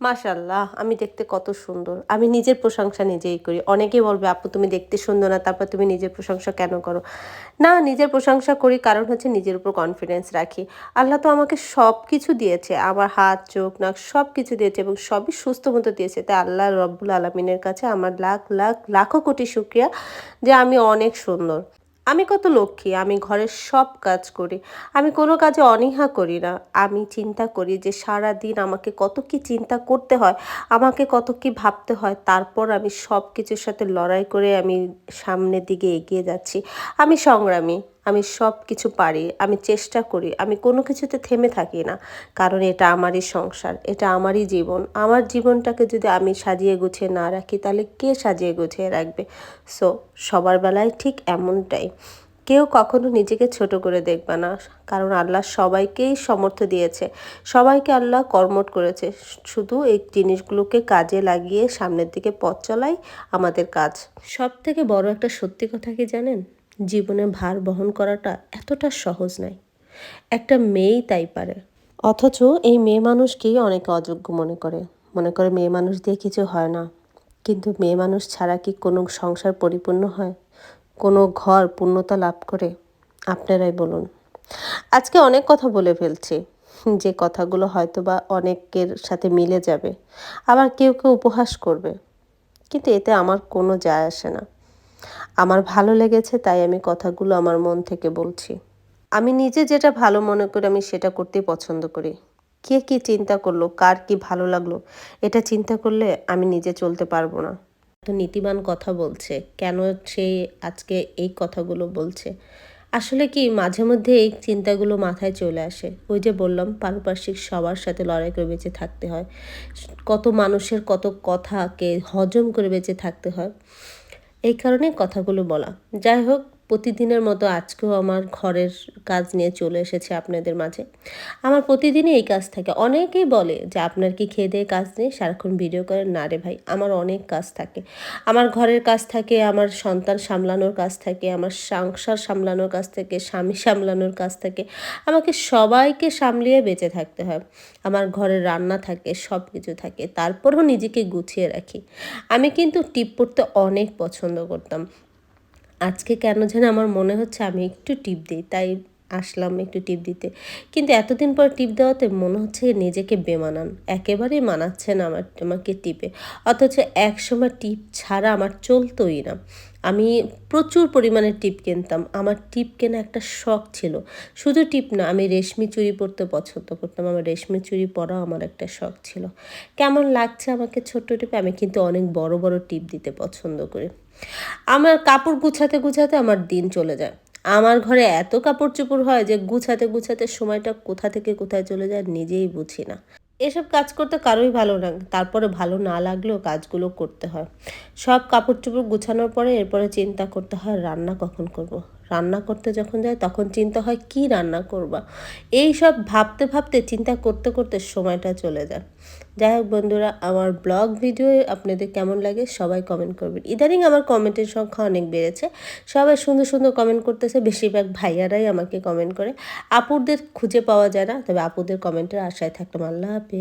মাশাল্লাহ আমি দেখতে কত সুন্দর। আমি নিজের প্রশংসা নিজেই করি। অনেকেই বলবে, আপু, তুমি দেখতে সুন্দর না, তারপর তুমি নিজের প্রশংসা কেন করো? না, নিজের প্রশংসা করি, কারণ হচ্ছে নিজের উপর কনফিডেন্স রাখি। আল্লাহ তো আমাকে সব কিছু দিয়েছে, আমার হাত, চোখ, নাক সব কিছু দিয়েছে এবং সবই সুস্থ মতো দিয়েছে। তাই আল্লাহ রব্বুল আলমিনের কাছে আমার লাখ লাখ, লাখো কোটি শুক্রিয়া যে আমি অনেক সুন্দর। আমি কত লক্ষ্মী, আমি ঘরের সব কাজ করি। আমি কোনো কাজে অনীহা করি না। আমি চিন্তা করি যে সারা দিন আমাকে কত কি চিন্তা করতে হয়, আমাকে কত কি ভাবতে হয়, তারপর আমি সব কিছুর সাথে লড়াই করে আমি সামনের দিকে এগিয়ে যাচ্ছি। আমি সংগ্রামী। আমি সব কিছু পারি, আমি চেষ্টা করি, আমি কোনো কিছুতে থেমে থাকি না। কারণ এটা আমারই সংসার, এটা আমারই জীবন। আমার জীবনটাকে যদি আমি সাজিয়ে গুছিয়ে না রাখি, তাহলে কে সাজিয়ে গুছিয়ে রাখবে? সো সবার বেলায় ঠিক এমনটাই। কেউ কখনো নিজেকে ছোট করে দেখবে না। কারণ আল্লাহ সবাইকেই সমর্থ দিয়েছে। সবাইকে আল্লাহ কর্মট করেছে। শুধু এই জিনিসগুলোকে কাজে লাগিয়ে সামনের দিকে পথ চলাই আমাদের কাজ। সব থেকে বড় একটা সত্যি কথা কি জানেন? জীবনে ভার বহন করাটা এতটা সহজ নয়। একটা মেয়েই তাই পারে। অথচ এই মেয়ে মানুষকেই অনেকে অযোগ্য মনে করে। মনে করে মেয়ে মানুষ দিয়ে কিছু হয় না। কিন্তু মেয়ে মানুষ ছাড়া কি কোনো সংসার পরিপূর্ণ হয়? কোনো ঘর পূর্ণতা লাভ করে? আপনারাই বলুন। আজকে অনেক কথা বলে ফেলছি। যে কথাগুলো হয়তো বা অনেকের সাথে মিলে যাবে। আবার কেউ কেউ উপহাস করবে। কিন্তু এতে আমার কোনো যায় আসে না। আমার ভালো লেগেছে, তাই আমি কথাগুলো আমার মন থেকে বলছি। আমি নিজে যেটা ভালো মনে করি, আমি সেটা করতেই পছন্দ করি। কে কি চিন্তা করল, কার কি ভালো লাগল, এটা চিন্তা করলে আমি নিজে চলতে পারব না। তো নীতিবান কথা বলছে, কেন সে আজকে এই কথাগুলো বলছে? আসলে কি মাঝে মধ্যে এই চিন্তাগুলো মাথায় চলে আসে? ওই যে বললাম, পারিপার্শ্বিক সবার সাথে লড়াই করে বেঁচে থাকতে হয়। কত মানুষের কত কথাকে হজম করে বেঁচে থাকতে হয়। এই কারণে কথাগুলো বলা। যাই হোক প্রতিদিনের মতো আজকেও আমার ঘরের কাজ নিয়ে চলে এসেছে আপনাদের মাঝে। আমার প্রতিদিনই এই কাজ থাকে। অনেকেই বলে যে, আপনার কি খেয়ে দিয়ে কাজ নেই? সারাক্ষণ ভিডিও করেন না রে ভাই, আমার অনেক কাজ থাকে। আমার ঘরের কাজ থাকে, আমার সন্তান সামলানোর কাজ থাকে, আমার সংসার সামলানোর কাজ থাকে, স্বামী সামলানোর কাজ থাকে। আমাকে সবাইকে সামলিয়ে বেঁচে থাকতে হয়। আমার ঘরের রান্না থাকে সব কিছু থাকে। তারপরও নিজেকে গুছিয়ে রাখি। আমি কিন্তু টিপ পড়তে অনেক পছন্দ করতাম। আজকে কেন যেন আমার মনে হচ্ছে আমি একটু টিপ দিই তাই আসলাম একটু টিপ দিতে। কিন্তু এতদিন পর টিপ দেওয়াতে মনে হচ্ছে নিজেকে বেমানান। একেবারেই মানাচ্ছে না আমার আমাকে টিপে। অথচ এক সময় টিপ ছাড়া আমার চলতোই না। আমি প্রচুর পরিমাণে টিপ কিনতাম। আমার টিপ কেনা একটা শখ ছিল। শুধু টিপ না, আমি রেশমি চুড়ি পরতে পছন্দ করতাম। আমার রেশমি চুড়ি পরাও আমার একটা শখ ছিল। কেমন লাগছে আমাকে ছোট্ট টিপে? আমি কিন্তু অনেক বড় বড় টিপ দিতে পছন্দ করি। আমার কাপড় গুছাতে গুছাতে আমার দিন চলে যায়। আমার ঘরে এত কাপড় চোপড় হয় যে গুছাতে গুছাতে সময়টা কোথা থেকে কোথায় চলে যায় নিজেই বুঝি না এসব কাজ করতে কারোই ভালো না, তারপরে ভালো না লাগলেও কাজগুলো করতে হয় সব কাপড় চোপড় গুছানোর পরে এরপরে চিন্তা করতে হয় রান্না কখন করব। রান্না করতে যখন যায়, তখন চিন্তা হয়, কি রান্না করবা? এই সব ভাবতে ভাবতে, চিন্তা করতে করতে সময়টা চলে যায়। যাই হোক বন্ধুরা, আমার ব্লগ ভিডিও আপনাদের কেমন লাগে সবাই কমেন্ট করবেন। ইদানিং আমার কমেন্টের সংখ্যা অনেক বেড়েছে। সবাই সুন্দর সুন্দর কমেন্ট করতেছে, বেশিরভাগ ভাইয়ারাই আমাকে কমেন্ট করে। আপুদের খুঁজে পাওয়া যায় না, তবে আপুদের কমেন্টের আশায় থাকলাম। আল্লাহ হাফিজ।